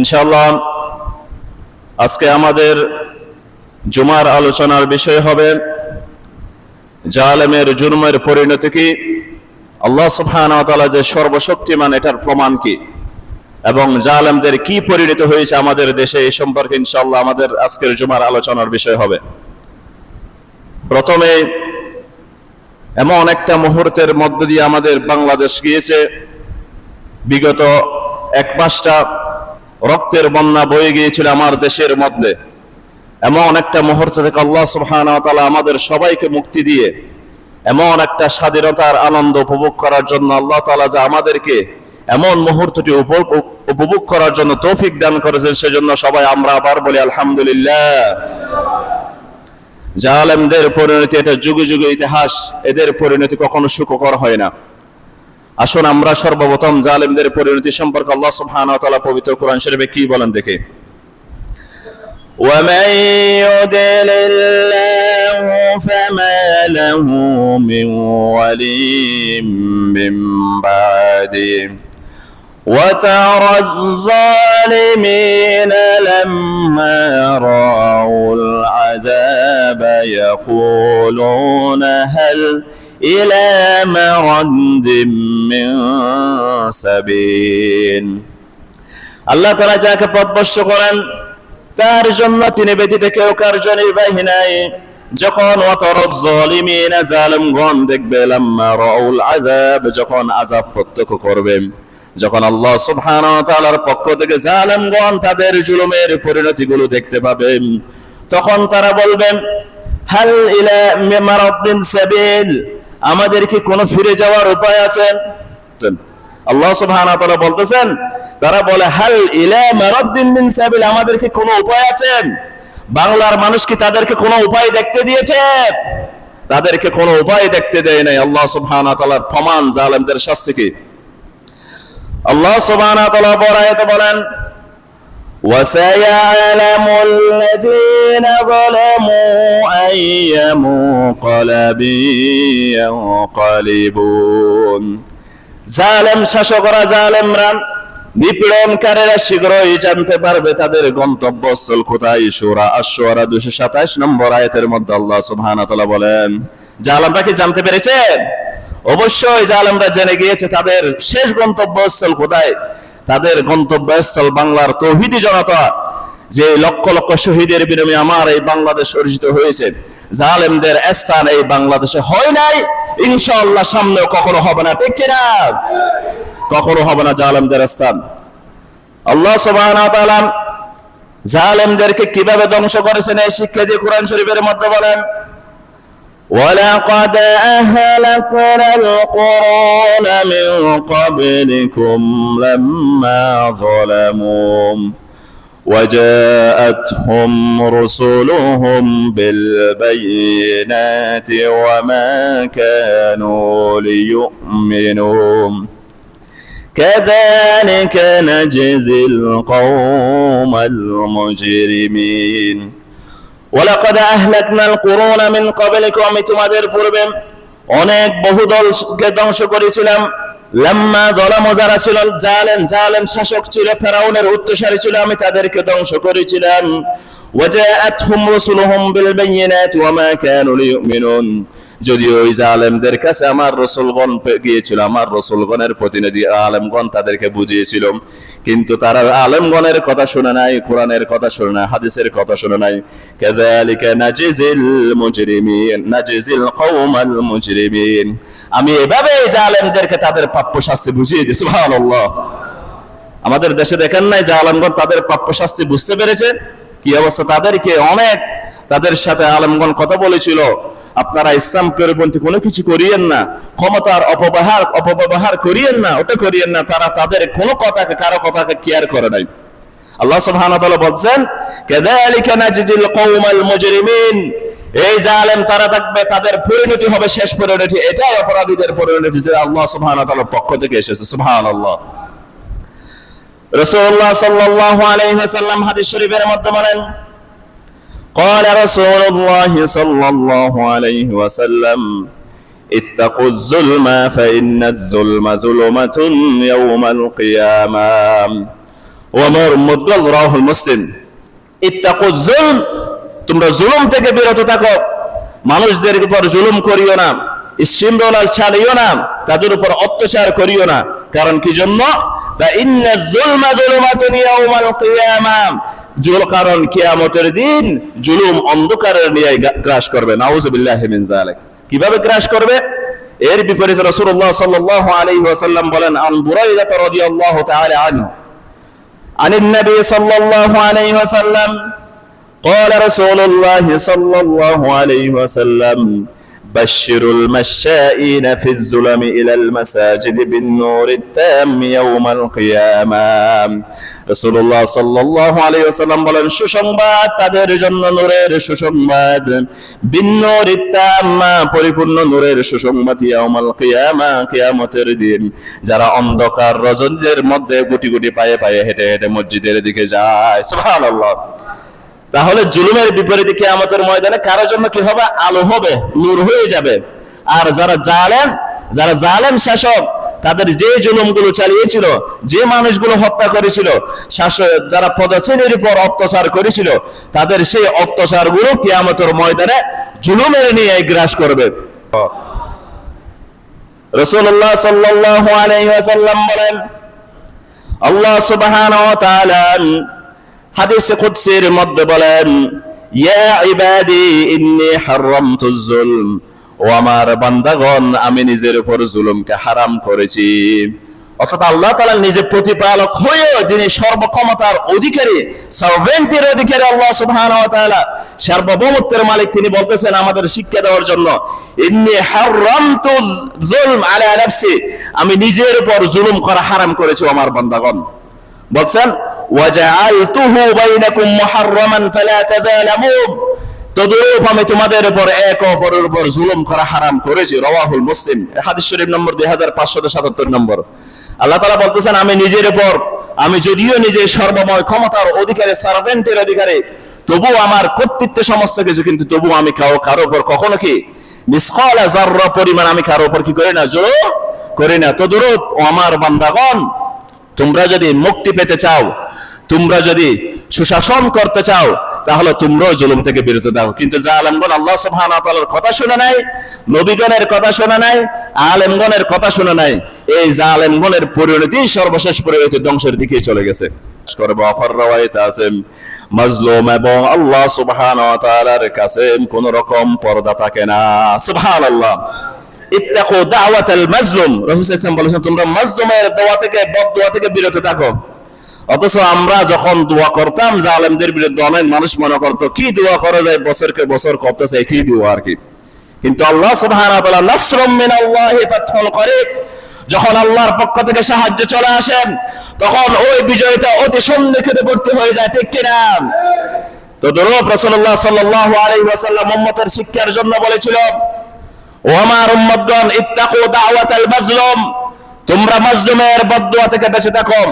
ইনশাআল্লাহ, আজকে আমাদের জুমার আলোচনার বিষয় হবে জালেমের জুলমের পরিণতি কি, আল্লাহ তাআলা যে সর্বশক্তিমান এটার প্রমাণ কি, এবং জালেমদের কি পরিণত হয়েছে আমাদের দেশে এই সম্পর্কে ইনশাআল্লাহ আমাদের আজকের জুমার আলোচনার বিষয় হবে। প্রথমে, এমন একটা মুহূর্তের মধ্য দিয়ে আমাদের বাংলাদেশ গিয়েছে। বিগত এক মাসটা রক্তের বন্যা বয়ে গিয়েছিল আমার দেশের মধ্যে। এমন একটা মুহূর্ত থেকে আল্লাহ ওয়া আমাদের সবাইকে মুক্তি দিয়ে, এমন একটা স্বাধীনতার আনন্দ উপভোগ করার জন্য আল্লাহ তাআলা যে আমাদেরকে এমন মুহূর্তটি উপ- উপভোগ করার জন্য তৌফিক দান করেছেন, সেজন্য সবাই আমরা আবার বলি আলহামদুলিল্লাহ। জালেমদের পরিণতি এটা যুগে যুগে ইতিহাস, এদের পরিণতি কখনো সুখকর হয় না। আসুন আমরা সর্বপ্রথম জালেমদের পরিণতি সম্পর্কে আল্লাহ সুবহানাহু ওয়া তাআলা পবিত্র কোরআন শরীফে কি বলেন দেখে ومن يضلل الله فما له من ولي من بعده وترى الظالمين لما رأوا العذاب يقولون هل إلى مرد من سبيل আল্লাহ তাআলা যাকে পথভ্রষ্ট করেন তার জন্য তিনি ব্যতীত কেউ কার্য নির্বাহী নাই যখন ওয়াতারাজ্জালিমিনা জালিমগণ দেখবে লাম্মা রাউল আযাব যখন আযাব প্রত্যক্ষ করবে যখন আল্লাহ সুবহানাহু ওয়া তাআলার পক্ষ থেকে জালিমগণ তাদের জুলুমের পরিণতিগুলো দেখতে পাবেন তখন তারা বলবেন হাল ইলা মারাদ্দিন সাবিল আমাদের কি কোনো ফিরে যাওয়ার উপায় আছে? আল্লাহ সুবহানাহু বলতেছেন, তারা বলে, হাল ইলা মারাদ্দিন মিন সাবিল আমাদের কি কোনো উপায় আছে? বাংলার মানুষ কি তাদেরকে কোনো উপায় দেখতে দিয়েছে? তাদেরকে কোনো উপায় দেখতে দেয় নাই আল্লাহ সুবহানাহু ওয়া তাআলার প্রমাণ জালেমদের শাস্তি কি? আল্লাহ সুবহানাহু ওয়া তাআলা বড় আয়াতে বলেন وسيعلم الذين ظلموا أي منقلب ينقلبون জালেম শাসকরা জালেমরা নিপীড়নকারীরা শীঘ্রই জানতে পারবে তাদের গন্তব্যস্থল কোথায় সুরা আশুরা দুশো সাতাশ নম্বর আয়াতের মধ্যে আল্লাহ সুবহানাহু ওয়া তাআলা বলেন জালেমরা কি জানতে পেরেছে অবশ্যই জালেমরা জেনে গিয়েছে তাদের শেষ গন্তব্যস্থল কোথায় তাদের গন্তব্যস্থল বাংলার তৌহিদি জনতা, যে লক্ষ লক্ষ শহীদের বিনিময়ে আমার এই বাংলাদেশ অর্জিত হয়েছে। জালেমদের স্থান এই বাংলাদেশে হয় নাই ইনশাল্লাহ সামনেও কখনো হবে না, ঠিক কিনা? কখনো হবে না জালেমদের স্থান। আল্লাহ তাআলা জালেমদেরকে কীভাবে ধ্বংস করেছেন এই শিক্ষা দিয়ে কোরআন শরীফের মধ্যে বলেন ولقد أهلكنا القرون من قبلكم لما ظلموا وجاءتهم رسلهم بالبينات وما كانوا ليؤمنوا. كذلك نجزي القوم المجرمين. ওয়ালাকাদ আহলাকনাল কুরুনা মিন ক্বাবলিকুম, আমি তোমাদের পূর্বে অনেক বহু দলকে ধ্বংস করেছিলাম। লাম্মা জলাম, যারা ছিল জালেম জালেম শাসক ছিল, ফেরাউনের উত্তরসারী ছিল, আমি তাদেরকে ধ্বংস করেছিলাম। ওয়াজাআতহুম রুসুলুহুম বিল বাইয়িনাতি ওয়া মা কানু লিয়ুমিনুন। যদিও ওই জালেমদের কাছে আমার রসুলগণ গিয়েছিল, আমার রসুলগণের প্রতিনিধি আলেমগণ তাদেরকে বুঝিয়েছিল। কিন্তু তারা আলেমগণের কথা শুনে নাই, কোরআনের কথা শুনে নাই, হাদিসের কথা শুনে নাই। কাযালিকা নাজিজিল মুজরিমিন, নাজিজিল কওমাল মুজরিমিন। আমি এভাবে জালেমদেরকে তাদের প্রাপ্য শাস্তি বুঝিয়ে দিই, সুবহানাল্লাহ। আমাদের দেশে দেখেন নাই যে আলমগণ তাদের প্রাপ্য শাস্তি বুঝতে পেরেছে? কি অবস্থা তাদেরকে? অনেক তাদের সাথে আলমগণ কথা বলেছিল। আপনারা ইসলাম পরিপন্থী কোনো কিছু করিয়েন না, ক্ষমতার অপব্যবহার অপব্যবহার করিয়েন না, ওটা করিয়েন না, তারা তাদের কোনো কথাকে, কারও কথাকে কেয়ার করে নাই। আল্লাহ সুবহানাহু বলছেন কাযালিকা কওমাল মুজরিমিন এই জালেম তারা থাকবে, তাদের পরিণতি হবে শেষ পরিণতি, এটাই অপরাধীদের পরিণতি যে আল্লাহ সুবহানাহু ওয়া পক্ষ থেকে এসেছে, সুবহানাল্লাহ। রাসূলুল্লাহ সাল্লাল্লাহু আলাইহি ওয়াসাল্লাম হাদিস শরীফের মধ্যে বলেন قال رسول الله صلى الله عليه وسلم اتقوا الظلم فإن الظلم ظلمة يوم القيامة ও আমার উম্মতগণ রাহুল মুসলিম ইত্তাকু জুলম তোমরা জুলুম থেকে বিরত থাকো মানুষদের উপর জুলুম করিও না ইসিমরোলাল চালিও না তাদের উপর অত্যাচার করিও না কারণ কি জন্য তা ইন্না জুলমা জুলুমাতুন ইয়াউমাল কিয়ামা জুল কারণ কিয়ামতের দিন জুলুম অন্ধকারের নিয়ে গা- গ্রাস করবে নাউজুবিল্লাহি মিন যালিক কিভাবে গ্রাস করবে এর বিপরীতে রাসূলুল্লাহ সাল্লাল্লাহু আলাইহি ওয়াসাল্লাম বলেন আন বুরাইদা রাদিয়াল্লাহু তাআলা আনহু عن النبي صلى الله عليه وسلم قال رسول الله صلى الله عليه وسلم بشر المشائين في الظلم إلى المساجد بالنور التام يوم القيامة রসুল্লাহ সাল্লাল্লাহু আলাইহি ওয়াসাল্লাম বলেন, সুসংবাদ তাদের জন্য নূরের সুসংবাদ। বিন্নূর ইত্তাম্মা পরিপূর্ণ নূরের সুসংবাদ ইয়াউমাল কিয়ামা, কিয়ামতের দিন। যারা অন্ধকার রজনীর মধ্যে গুটি গুটি পায়ে পায়ে হেঁটে হেঁটে মসজিদের দিকে যায়। সুবহানাল্লাহ। তাহলে জুলুমের বিপরীতে কিয়ামতের ময়দানে কারোর জন্য কি হবে? আলো হবে, নূর হয়ে যাবে। আর যারা জালেম যারা জালেম শাসক তাদের যে জুলুমগুলো চালিয়েছিল, যে মানুষগুলো হত্যা করেছিল, শাসক যারা প্রজাশ্রেণীর উপর অত্যাচার করেছিল, তাদের সেই অত্যাচারগুলো কিয়ামতের ময়দানে জুলুমের নিয়ে গ্রাস করবে। রসুল্লাহ সাল্লাল্লাহু আলাইহি ওয়াসাল্লাম বলেন, আল্লাহ তাআলা হাদিসে কুদসির মধ্যে বলেন, ইয়া ইবাদি ও আমার বান্দাগণ, আমি নিজের উপর জুলুমকে হারাম করেছি। অর্থাৎ আল্লাহ তাআলা নিজে প্রতিপালক হয়েও যিনি সর্বক্ষমতার অধিকারী সার্ভেন্টের অধিকারী আল্লাহ তাআলা, সার্বভৌমত্বের মালিক তিনি বলতেছেন আমাদের শিক্ষা দেওয়ার জন্য আমি নিজের উপর জুলুম করা হারাম করেছি আমার বান্দাগণ। বলছেন ওয়াজআলতুহু বাইনাকুম মুহাররামান ফালা তাযালামুন তদরূপ আমি তোমাদের উপর এক অপরের উপর জুলুম করা হারাম করেছি, রাওয়াহুল মুসলিম। হাদিস শরীফ নম্বর 2577 নম্বর। আল্লাহ তাআলা বলতেছেন, আমি নিজের উপর, আমি যদিও নিজে সর্বময় ক্ষমতার অধিকারী সার্ভেন্টের অধিকারী তবু আমার কর্তৃত্ব সমস্ত কিছু, কিন্তু তবু আমি কারও কারও উপর কখনো কি, মিসকালা যাররা পরিমাণ আমি কারও উপর কি করি না, জুলুম করি না। তদরূপ, ও আমার বান্দাগণ, তোমরা যদি মুক্তি পেতে চাও, তোমরা যদি সুশাসন করতে চাও তাহলে তোমরাও জুলুম থেকে বিরত দাও। কিন্তু জালেমগণ আল্লাহ সুবহানাহু কথা শুনে নাই, নবীগণের কথা শুনে নাই, আলেমগণের কথা শুনে নাই, এই জালেমগণের পরিণতি সর্বশেষ পরিণতি ধ্বংসের দিকে চলে গেছে। মাজলুম আল্লাহ কাছে কোন রকম পর্দা থাকে না। বলেছেন, তোমরা মাজলুমের দোয়া থেকে, বদদোয়া থেকে বিরত থাকো। অথচ আমরা যখন দোয়া করতাম, জালেমদের বিরুদ্ধে অনেক মানুষ মনে করতো, কি দোয়া করা যায়? বছরকে বছর করতেছে, কি দোয়া আর কি? কিন্তু আল্লাহ যখন আল্লাহর পক্ষ থেকে সাহায্য চলে আসেন তখন ওই বিজয়টা অতি সন্নিকটে পড়তে হয়ে যায়, ঠিক কিনা? তো দরুদ রাসূলুল্লাহ সাল্লাল্লাহু আলাইহি ওয়াসাল্লাম উম্মতের শিক্ষার জন্য বলেছিল, ও আমার উম্মতগণ, ইত্তাকু দাওয়াতাল মাজলুম। তোমরা মাজলুমের বদদুয়া থেকে বেঁচে থাকো।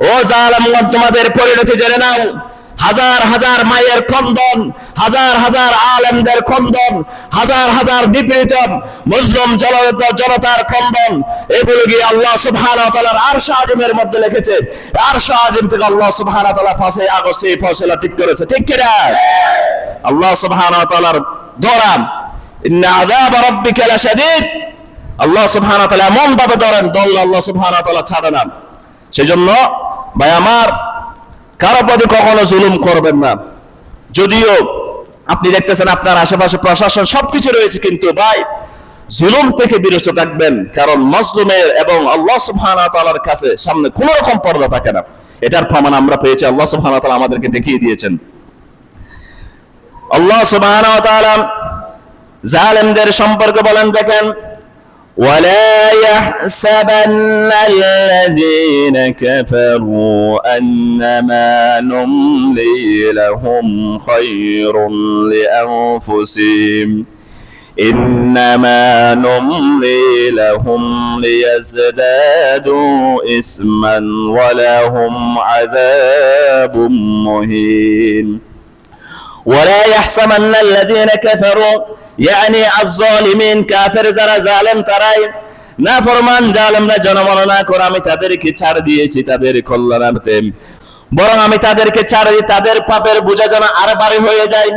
ও জালেমগণ তোমাদের পরিণতি জেনে নাও। হাজার হাজার মায়ের খন্দন, হাজার হাজার আলেমদের খন্দন, হাজার হাজার বিপরীত মুসলিম জনতা, জনতার খন্দন। এগুলো গিয়ে আল্লাহ সুবহানাহু ওয়া তাআলার মধ্যে লিখেছে। আরশ আজিম থেকে আল্লাহ সুবহানাহু ওয়া তাআলা এই ফয়সালা ঠিক করেছে। ঠিক কি না? আল্লাহ সুবহানাহু ওয়া আল্লাহ সুবহানাহু ওয়া তাআলা এমন ভাবে ধরেন, দল আল্লাহ সুবহানাহু ওয়া ছাড়ে না। সেজন্য ভাই, আমার কারও প্রতি কখনো জুলুম করবেন না। যদিও আপনি দেখতেছেন আপনার আশেপাশে প্রশাসন সবকিছু রয়েছে, কিন্তু ভাই, জুলুম থেকে বিরত থাকবেন, কারণ মজলুমের এবং আল্লাহ সুবহানাহু কাছে সামনে কোনো রকম পর্দা থাকে না। এটার প্রমাণ আমরা পেয়েছি, আল্লাহ সুবহানাহু আমাদেরকে দেখিয়ে দিয়েছেন। আল্লাহ সুবহানাহু জালেমদের সম্পর্কে বলেন, দেখেন ولا يحسبن الذين كفروا أنما نملي لهم خير لأنفسهم إنما نملي لهم ليزدادوا إثما ولهم عذاب مهين ولا يحسبن الذين كفروا ইয়ানি আফজলিমিন কাফের যারা জালেম তারাই। না ফরমান জালেমরা জনমননা করে, আমি তাদেরকে ছাড় দিয়েছি, তাদের কল্যাণার্থে। বরং আমি তাদেরকে ছাড় দিই, তাদের পাপের বোঝা যেন আর বাড়ি হয়ে যায়।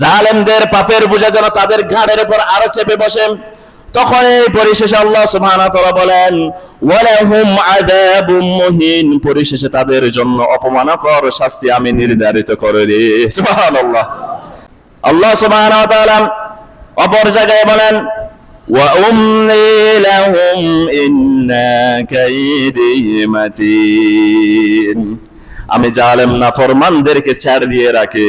জালেমদের পাপের বোঝা যেন তাদের ঘাড়ের উপর আরও চেপে বসে। তখন এই পরিশেষে আল্লাহ সুবহানাহু ওয়া তাআলা বলেন, ওয়ালাহুম আযাবুম মুহিন। পরিশেষে তাদের জন্য অপমানকর শাস্তি আমি নির্ধারিত করে দিই। সুবহানাল্লাহ। আল্লাহ সুবহানাহু ওয়া অপর জায়গায় বলেন আমি জালেম না ফরমানদেরকে ছাড় দিয়ে রাখি,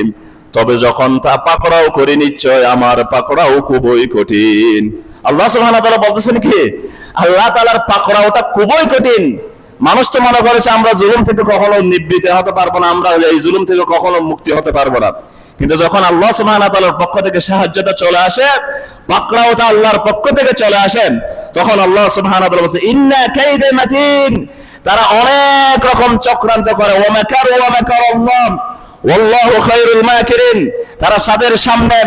তবে যখন তা পাকড়াও করে, নিশ্চয় আমার পাকড়াও খুবই কঠিন। আল্লাহ সুহান তারা বলতেছেন কি? আল্লাহ তালার পাকড়াওটা খুবই কঠিন। মানুষ তো মনে করেছে, আমরা জুলুম থেকে কখনো নিবৃত হতে পারব না, আমরা এই জুলুম থেকে কখনো মুক্তি হতে পারব না। কিন্তু যখন আল্লাহ ওয়া পক্ষ থেকে সাহায্যটা চলে আসে পাকড়াওটা আল্লাহর পক্ষ থেকে চলে আসেন, তখন আল্লাহ কাইদে মাতিন। তারা অনেক রকম চক্রান্ত করে ওমেকার ওমেকার অল্লাহ ওল্লাহ খৈরুল মাকিরিন। তারা সাদের সামনে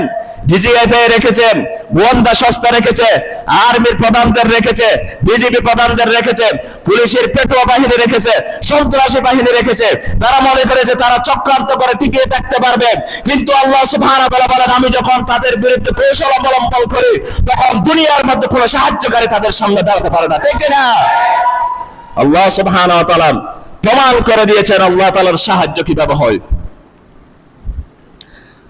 ডিজিএফআই রেখেছেন গোয়েন্দা সংস্থা রেখেছে, আর্মির প্রধানদের রেখেছে বিজেপি প্রধানদের রেখেছে, পুলিশের পেটোয়া বাহিনী রেখেছে, সন্ত্রাসী বাহিনী রেখেছে। তারা মনে করেছে তারা চক্রান্ত করে টিকিয়ে থাকতে পারবে। কিন্তু আল্লাহ তাআলা বলেন, আমি যখন তাদের বিরুদ্ধে কৌশল অবলম্বন করি, তখন দুনিয়ার মধ্যে কোনো সাহায্যকারী তাদের সামনে দাঁড়াতে পারে না। ঠিক না? আল্লাহ তাআলা প্রমাণ করে দিয়েছেন আল্লাহ তাআলার সাহায্য কীভাবে হয়।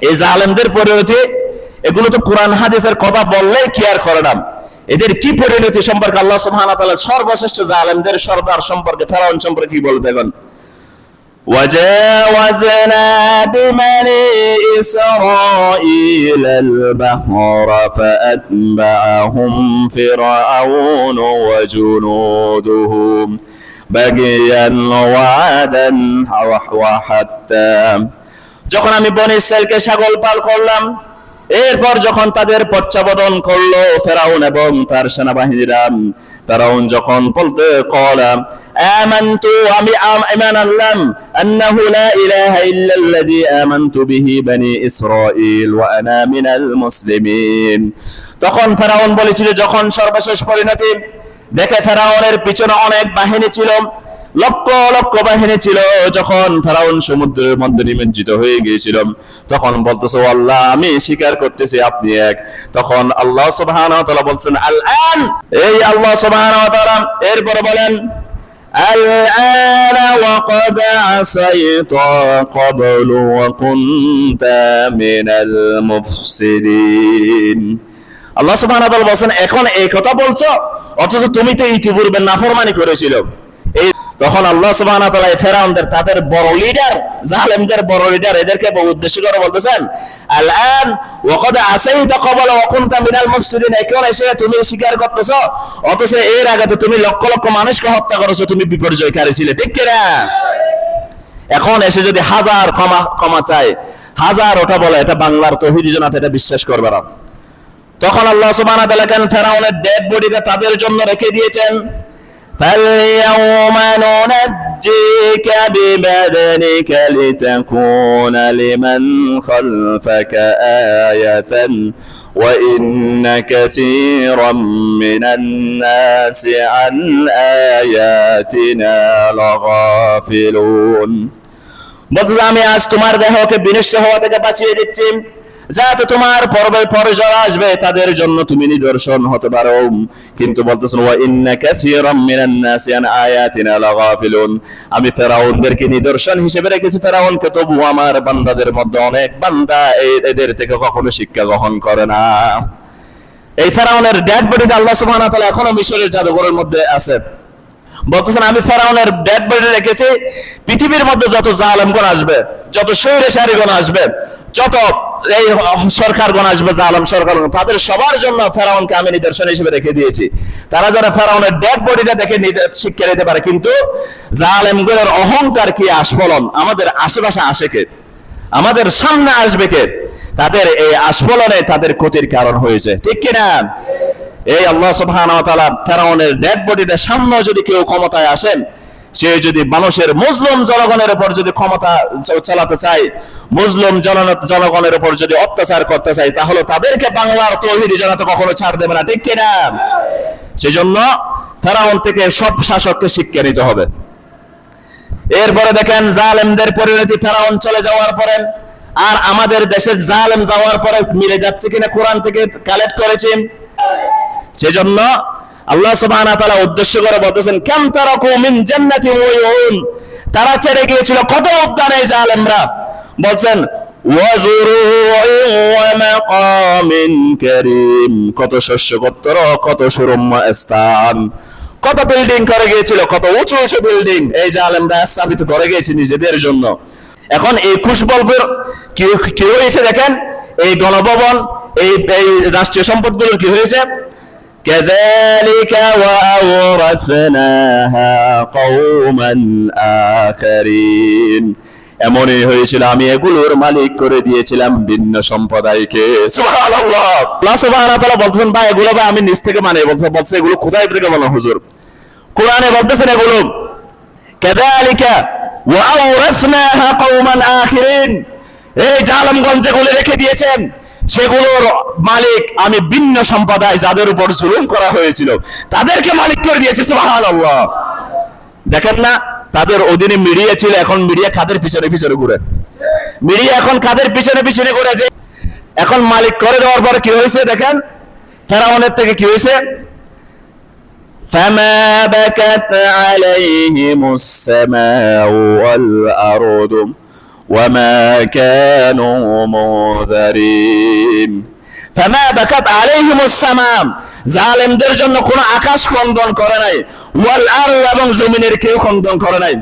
এই জালেমদের পরিণতি এগুলো তো কোরআন হাদিসের কথা বললেই কি আর করে না এদের কি পরিণতি সম্পর্কে আল্লাহ সুবহানাহু ওয়া তাআলা সর্বশ্রেষ্ঠ জালেমদের সর্দার সম্পর্কে ফেরাউন সম্পর্কে কি বলে দেখুন وجاوزنا ببني إسرائيل البحر فأتبعهم فرعون وجنوده بغيا وعدا وحتى যখন আমি বনি ইসরায়েলকে ছাগল পাল করলাম এরপর যখন তাদের পশ্চাবদন করলো ফেরাউন এবং তার সেনাবাহিনীরা ফেরাউন যখন বলতে কলাম آمنت আমি আম- ঈমান আনলাম أنه لا إله إلا الذي آمنت به بني إسرائيل وأنا من المسلمين তখন ফেরাউন বলেছিল যখন সর্বশেষ পরিণতি দেখে ফেরাউনের পিছনে অনেক বাহিনী ছিল লক্ষ লক্ষ বাহিনী ছিল যখন ফেরাউন সমুদ্রের মধ্যে নিমজ্জিত হয়ে গিয়েছিল তখন বলতেছে "ও আল্লাহ আমি স্বীকার করতেছি আপনি এক তখন আল্লাহ সুবহানাহু ওয়া তাআলা বলছেন আল আন এই আল্লাহ সুবহানাহু ওয়া তাআলা এরপরে বলেন الآن وقد عصيت قبل وكنت من المفسدين আল্লাহ সুবহানাহু ওয়া তাআলা বলেন এখন এই কথা বলছো অথচ তুমি তো ইতিপূর্বে নাফরমানি করেছিল এই তখন আল্লাহ তাআলা ফেরাউনদের, তাদের বড় লিডার জালেমদের বড় লিডার এদেরকে উদ্দেশ্য করে বলতেছেন, আলআন ওয়াকাদ আসাইতা ক্বাবলা ওয়া কুনতা মিনাল মুফসিদিন এখন এসে তুমি স্বীকার করতেছো? অথচ এর আগে তো তুমি লক্ষ লক্ষ মানুষকে হত্যা করেছ, তুমি বিপর্যয়কারী ছিলে, ঠিক কি এখন এসে যদি হাজার ক্ষমা ক্ষমা চায়, হাজার ওটা বলে, এটা বাংলার তৌহিদি জনাত এটা বিশ্বাস করবে না। তখন আল্লাহ সুবহানাহু ওয়া ফেরাউনের ডেড বডিটা তাদের জন্য রেখে দিয়েছেন? فاليوم ننجيك ببدنك لتكون لمن خلفك آية وإن كثيرا من الناس عن آياتنا لغافلون বলতেছে আমি আজ তোমার দেহকে বিনষ্ট হওয়া থেকে বাঁচিয়ে দিচ্ছি যাতে তোমার পর্বে পরে যারা আসবে, তাদের জন্য তুমি নিদর্শন হতে পারো। কিন্তু বলতেছেন আমি ফেরাউনদেরকে নিদর্শন হিসেবে রেখেছি। ফেরাউনকে তবু আমার বান্দাদের মধ্যে অনেক বান্দা এদের থেকে কখনো শিক্ষা গ্রহণ করে না। এই ফেরাউনের ডেড বডিটা আল্লাহ সুবহানাহু তাআলা এখনও মিশরের জাদুঘরের মধ্যে আছে। বলতেছেন, আমি ফেরাউনের ডেড বডি রেখেছি। পৃথিবীর মধ্যে যত জালেমগণ আসবে, যত স্বৈরাচারীগণ আসবে, যত এই সরকারগণ আসবে জালেম সরকার তাদের সবার জন্য ফেরাউনকে আমি নিদর্শন হিসেবে রেখে দিয়েছি। তারা যারা ফেরাউনের ডেড বডিটা দেখে শিক্ষা নিতে পারে, কিন্তু জালেমগুলোর অহংকার কি আস্ফলন? আমাদের আশেপাশে আসে কে? আমাদের সামনে আসবে কে? তাদের এই আস্ফলনে তাদের ক্ষতির কারণ হয়েছে। ঠিক কিনা এই আল্লাহ সুবহানাহু ওয়া তাআলা ফেরাউনের ডেড বডিটা সামনে যদি কেউ ক্ষমতায় আসেন সে যদি মানুষের মুসলিম জনগণের উপর যদি ক্ষমতা চালাতে চায়, মুসলিম জনগণের উপর যদি অত্যাচার করতে চায়, তাহলে তাদেরকে বাংলার তৌহিদি জনতা কখনো ছাড় দেবে না, ঠিক কিনা? সেজন্য ফেরাউন থেকে সব শাসককে শিক্ষা নিতে হবে। এরপরে দেখেন, জালেমদের পরিণতি ফেরাউন চলে যাওয়ার পরে আর আমাদের দেশের জালেম যাওয়ার পরে মিলে যাচ্ছে কিনা, কোরআন থেকে কালেক্ট করেছি। সেজন্য আল্লাহ সুবহানাহু উদ্দেশ্য করে বলতেছেন, কাম উয়ুন? তারা ছেড়ে গিয়েছিল, কত উদ্যানে জালেমরা? বলছেন কত শস্য গোত্র কত সুরম্য স্থান। কত বিল্ডিং করে গিয়েছিল, কত উঁচু উঁচু বিল্ডিং এই জালেমরা স্থাপিত করে গিয়েছে নিজেদের জন্য। এখন এই খুশবল্পের কি কি হয়েছে দেখেন? এই গণভবন, এই এই রাষ্ট্রীয় সম্পদগুলোর কি হয়েছে? كذلك وأورثناها قوما آخرين এমনই হয়েছিল আমি এগুলোর মালিক করে দিয়েছিলাম ভিন্ন সম্প্রদায়কে সুবহানাল্লাহ আল্লাহ সুবহানাহু ওয়া তাআলা বলতেছেন ভাই এগুলো ভাই আমি নিজ থেকে মানে বলছে বলছে এগুলো কোথায় থেকে বলো হুজুর কোরআনে বলতেছেন এগুলো كذلك وأورثناها قوما آخرين এই জালামগঞ্জ যেগুলো রেখে দিয়েছেন সেগুলোর মালিক আমি ভিন্ন সম্প্রদায় যাদের উপর জুলুম করা হয়েছিল তাদেরকে মালিক করে দিয়েছে সুবহানাল্লাহ দেখেন না তাদের অধীনে মিডিয়া ছিল এখন মিডিয়া কাদের পিছনে পিছনে ঘুরে মিডিয়া এখন কাদের পিছনে পিছনে ঘুরে যে এখন মালিক করে দেওয়ার পরে কি হয়েছে দেখেন ফেরাউনের থেকে কি হয়েছে فما بكت عليهم السماء والأرض وما كانوا منذرين فما بكت عليهم السماء জালেমদের জন্য কোনো আকাশ খন্দন করে নাই ওয়াল আর এবং জমিনের কেউ খন্দন করে নাই